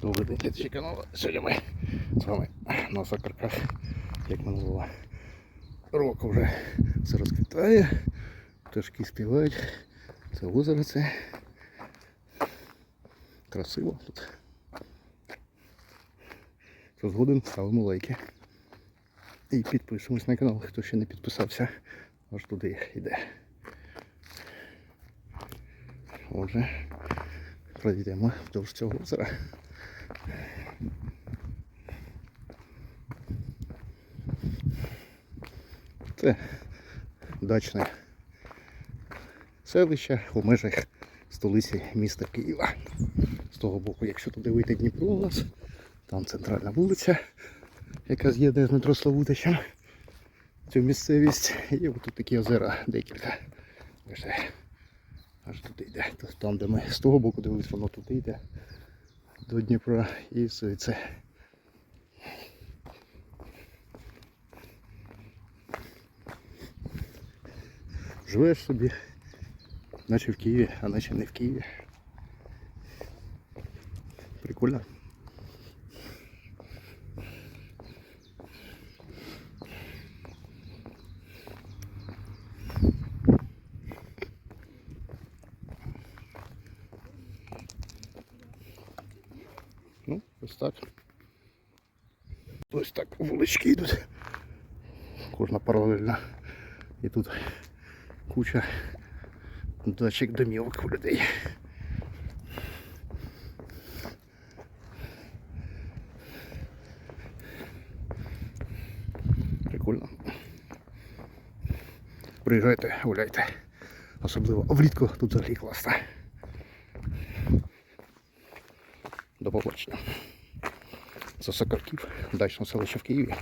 Добрий день, глядачі каналу. Сьогодні ми з вами на Сокарках, як минулого року вже все розквітає, пташки співають. Це озеро це. Красиво тут. Хто згоден, ставимо лайки. І підписуємось на канал, хто ще не підписався, аж туди йде. Отже, пройдемо вдовж цього озера. Це дачне селище у межах столиці міста Києва. З того боку, якщо туди вийти Дніпро у нас, там центральна вулиця, яка з'єднує з метро Славутичем цю місцевість. І отут такі озера декілька. Аж туди йде. Там, де ми з того боку дивились, воно туди йде до Дніпра і все це. Живеш собі, наче в Києві, а наче не в Києві. Прикольно. Ну, ось так. Ось так вулички йдуть. Кожна паралельна. І тут куча дачок домівок у людей. Прикольно. Приїжджайте, гуляйте. Особливо влітку тут взагалі класно. До побачення. Це Сокарків, дачне селище в Києві.